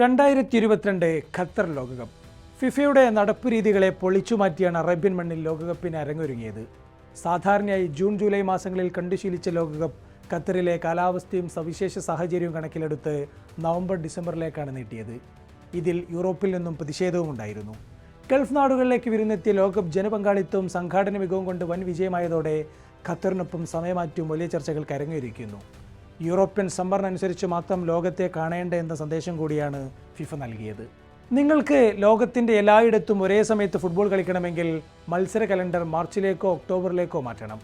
രണ്ടായിരത്തി ഇരുപത്തിരണ്ട് ഖത്തർ ലോകകപ്പ്. ഫിഫയുടെ നടപ്പ് രീതികളെ പൊളിച്ചുമാറ്റിയാണ് അറേബ്യൻ മണ്ണിൽ ലോകകപ്പിന് അരങ്ങൊരുങ്ങിയത്. സാധാരണയായി ജൂൺ ജൂലൈ മാസങ്ങളിൽ കണ്ടുശീലിച്ച ലോകകപ്പ് ഖത്തറിലെ കാലാവസ്ഥയും സവിശേഷ സാഹചര്യവും കണക്കിലെടുത്ത് നവംബർ ഡിസംബറിലേക്കാണ് നീട്ടിയത്. ഇതിൽ യൂറോപ്പിൽ നിന്നും പ്രതിഷേധവും ഉണ്ടായിരുന്നു. ഗൾഫ് നാടുകളിലേക്ക് വിരുന്നെത്തിയ ലോകകപ്പ് ജനപങ്കാളിത്തവും സംഘാടന മികവും കൊണ്ട് വൻ വിജയമായതോടെ ഖത്തറിനൊപ്പം സമയമാറ്റവും വലിയ ചർച്ചകൾക്ക് അരങ്ങേറിയിരിക്കുന്നു. യൂറോപ്യൻ സംവരണം അനുസരിച്ച് മാത്രം ലോകത്തെ കാണേണ്ട എന്ന സന്ദേശം കൂടിയാണ് ഫിഫ നൽകിയത്. നിങ്ങൾക്ക് ലോകത്തിന്റെ എല്ലായിടത്തും ഒരേ സമയത്ത് ഫുട്ബോൾ കളിക്കണമെങ്കിൽ മത്സര കലണ്ടർ മാർച്ചിലേക്കോ ഒക്ടോബറിലേക്കോ മാറ്റണം.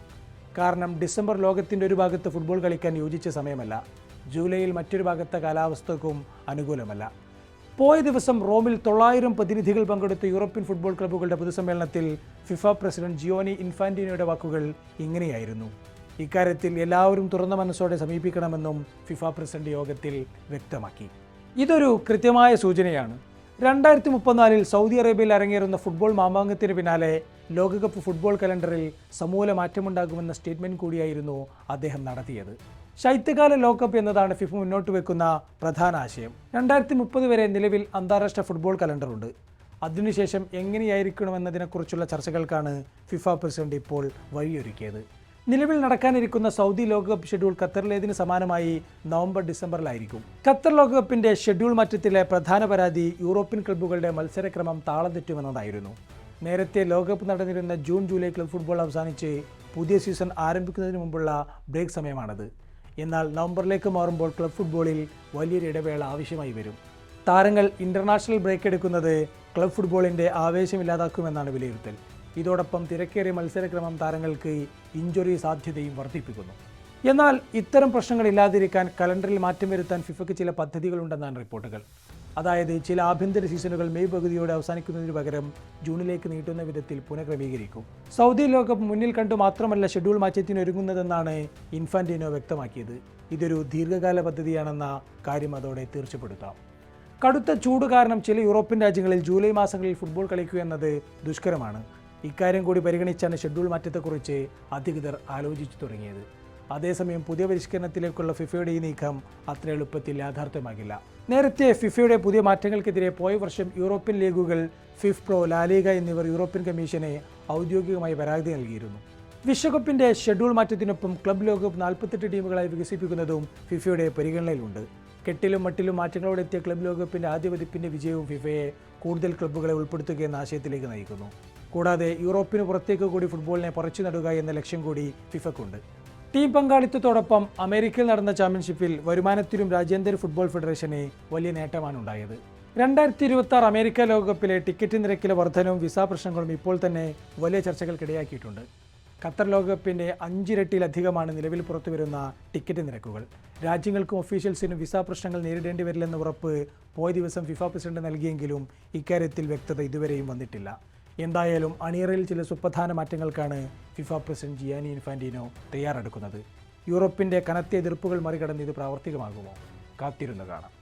കാരണം ഡിസംബർ ലോകത്തിന്റെ ഒരു ഭാഗത്ത് ഫുട്ബോൾ കളിക്കാൻ യോജിച്ച സമയമല്ല. ജൂലൈയിൽ മറ്റൊരു ഭാഗത്തെ കാലാവസ്ഥക്കും അനുകൂലമല്ല. പോയ ദിവസം റോമിൽ തൊള്ളായിരം പ്രതിനിധികൾ പങ്കെടുത്ത യൂറോപ്യൻ ഫുട്ബോൾ ക്ലബ്ബുകളുടെ പൊതുസമ്മേളനത്തിൽ ഫിഫ പ്രസിഡന്റ് ജിയോനി ഇൻഫാന്റിനോയുടെ വാക്കുകൾ ഇങ്ങനെയായിരുന്നു. ഇക്കാര്യത്തിൽ എല്ലാവരും തുറന്ന മനസ്സോടെ സമീപിക്കണമെന്നും ഫിഫ പ്രസിഡന്റ് യോഗത്തിൽ വ്യക്തമാക്കി. ഇതൊരു കൃത്യമായ സൂചനയാണ്. രണ്ടായിരത്തി മുപ്പത്തിനാലിൽ സൗദി അറേബ്യയിൽ അരങ്ങേറുന്ന ഫുട്ബോൾ മാമാങ്കത്തിന് പിന്നാലെ ലോകകപ്പ് ഫുട്ബോൾ കലണ്ടറിൽ സമൂല മാറ്റമുണ്ടാകുമെന്ന സ്റ്റേറ്റ്മെന്റ് കൂടിയായിരുന്നു അദ്ദേഹം നടത്തിയത്. ശൈത്യകാല ലോകകപ്പ് എന്നതാണ് ഫിഫ മുന്നോട്ട് വെക്കുന്ന പ്രധാന ആശയം. രണ്ടായിരത്തി മുപ്പത് വരെ നിലവിൽ അന്താരാഷ്ട്ര ഫുട്ബോൾ കലണ്ടറുണ്ട്. അതിനുശേഷം എങ്ങനെയായിരിക്കണമെന്നതിനെക്കുറിച്ചുള്ള ചർച്ചകൾക്കാണ് ഫിഫ പ്രസിഡന്റ് ഇപ്പോൾ വഴിയൊരുക്കിയത്. നിലവിൽ നടക്കാനിരിക്കുന്ന സൗദി ലോകകപ്പ് ഷെഡ്യൂൾ ഖത്തറിലേതിന് സമാനമായി നവംബർ ഡിസംബറിലായിരിക്കും. ഖത്തർ ലോകകപ്പിന്റെ ഷെഡ്യൂൾ മാറ്റത്തിലെ പ്രധാന പരാതി യൂറോപ്യൻ ക്ലബ്ബുകളുടെ മത്സരക്രമം താളം തെറ്റുമെന്നതായിരുന്നു നേരത്തെ ലോകകപ്പ് നടന്നിരുന്ന ജൂൺ ജൂലൈ ക്ലബ് ഫുട്ബോൾ അവസാനിച്ച് പുതിയ സീസൺ ആരംഭിക്കുന്നതിന് മുമ്പുള്ള ബ്രേക്ക് സമയമാണത്. എന്നാൽ നവംബറിലേക്ക് മാറുമ്പോൾ ക്ലബ് ഫുട്ബോളിൽ വലിയൊരു ഇടവേള ആവശ്യമായി വരും. താരങ്ങൾ ഇന്റർനാഷണൽ ബ്രേക്ക് എടുക്കുന്നത് ക്ലബ് ഫുട്ബോളിന്റെ ആവേശമില്ലാതാക്കുമെന്നാണ് വിലയിരുത്തൽ. ഇതോടൊപ്പം തിരക്കേറിയ മത്സരക്രമം താരങ്ങൾക്ക് ഇഞ്ചുറി സാധ്യതയും വർദ്ധിപ്പിക്കുന്നു. എന്നാൽ ഇത്തരം പ്രശ്നങ്ങൾ ഇല്ലാതിരിക്കാൻ കലണ്ടറിൽ മാറ്റം വരുത്താൻ ഫിഫയ്ക്ക് ചില പദ്ധതികളുണ്ടെന്നാണ് റിപ്പോർട്ടുകൾ. അതായത് ചില ആഭ്യന്തര സീസണുകൾ മെയ് പകുതിയോടെ അവസാനിക്കുന്നതിന് പകരം ജൂണിലേക്ക് നീട്ടുന്ന വിധത്തിൽ പുനഃക്രമീകരിക്കും. സൗദി ലോകകപ്പ് മുന്നിൽ കണ്ടു മാത്രമല്ല ഷെഡ്യൂൾ മാറ്റത്തിനൊരുങ്ങുന്നതെന്നാണ് ഇൻഫാന്റിനോ വ്യക്തമാക്കിയത്. ഇതൊരു ദീർഘകാല പദ്ധതിയാണെന്ന കാര്യം അതോടെ തീർച്ചപ്പെടുത്താം. കടുത്ത ചൂട് കാരണം ചില യൂറോപ്യൻ രാജ്യങ്ങളിൽ ജൂലൈ മാസങ്ങളിൽ ഫുട്ബോൾ കളിക്കുക എന്നത് ദുഷ്കരമാണ്. ഇക്കാര്യം കൂടി പരിഗണിച്ചാണ് ഷെഡ്യൂൾ മാറ്റത്തെക്കുറിച്ച് അധികൃതർ ആലോചിച്ചു തുടങ്ങിയത്. അതേസമയം പുതിയ പരിഷ്കരണത്തിലേക്കുള്ള ഫിഫയുടെ ഈ നീക്കം അത്ര എളുപ്പത്തിൽ യാഥാർത്ഥ്യമാകില്ല. നേരത്തെ ഫിഫയുടെ പുതിയ മാറ്റങ്ങൾക്കെതിരെ പോയ വർഷം യൂറോപ്യൻ ലീഗുകൾ ഫിഫ് പ്രോ ലാലിക എന്നിവർ യൂറോപ്യൻ കമ്മീഷനെ ഔദ്യോഗികമായി പരാതി നൽകിയിരുന്നു. വിശ്വകപ്പിന്റെ ഷെഡ്യൂൾ മാറ്റത്തിനൊപ്പം ക്ലബ് ലോകകപ്പ് നാൽപ്പത്തെട്ട് ടീമുകളായി വികസിപ്പിക്കുന്നതും ഫിഫയുടെ പരിഗണനയിലുണ്ട്. കെട്ടിലും മട്ടിലും മാറ്റങ്ങളോടെ എത്തിയ ക്ലബ് ലോകകപ്പിന്റെ ആദ്യ വിജയവും ഫിഫയെ കൂടുതൽ ക്ലബ്ബുകളെ ഉൾപ്പെടുത്തുക എന്ന ആശയത്തിലേക്ക് നയിക്കുന്നു. കൂടാതെ യൂറോപ്പിന് പുറത്തേക്ക് കൂടി ഫുട്ബോളിനെ പറിച്ചു നടുക എന്ന ലക്ഷ്യം കൂടി ഫിഫക്കുണ്ട്. ടീം പങ്കാളിത്തത്തോടൊപ്പം അമേരിക്കയിൽ നടന്ന ചാമ്പ്യൻഷിപ്പിൽ വരുമാനത്തിലും രാജ്യാന്തര ഫുട്ബോൾ ഫെഡറേഷന് വലിയ നേട്ടമാണ് ഉണ്ടായത് രണ്ടായിരത്തി ഇരുപത്തി ആറ് അമേരിക്ക ലോകകപ്പിലെ ടിക്കറ്റ് നിരക്കിലെ വർധനവും വിസ പ്രശ്നങ്ങളും ഇപ്പോൾ തന്നെ വലിയ ചർച്ചകൾക്കിടയാക്കിയിട്ടുണ്ട്. ഖത്തർ ലോകകപ്പിന്റെ അഞ്ചിരട്ടിയിലധികമാണ് നിലവിൽ പുറത്തു വരുന്ന ടിക്കറ്റ് നിരക്കുകൾ. രാജ്യങ്ങൾക്കും ഒഫീഷ്യൽസിനും വിസ പ്രശ്നങ്ങൾ നേരിടേണ്ടി വരില്ലെന്ന ഉറപ്പ് പോയ ദിവസം ഫിഫ പ്രസിഡന്റ് നൽകിയെങ്കിലും ഇക്കാര്യത്തിൽ വ്യക്തത ഇതുവരെയും വന്നിട്ടില്ല. എന്തായാലും അണിയറയിൽ ചില സുപ്രധാന മാറ്റങ്ങൾക്കാണ് ഫിഫ പ്രസിഡന്റ് ജിയാനി ഇൻഫാന്റിനോ തയ്യാറെടുക്കുന്നത്. യൂറോപ്പിന്റെ കനത്ത എതിർപ്പുകൾ മറികടന്ന് ഇത് പ്രാവർത്തികമാകുമോ? കാത്തിരുന്ന് കാണാം.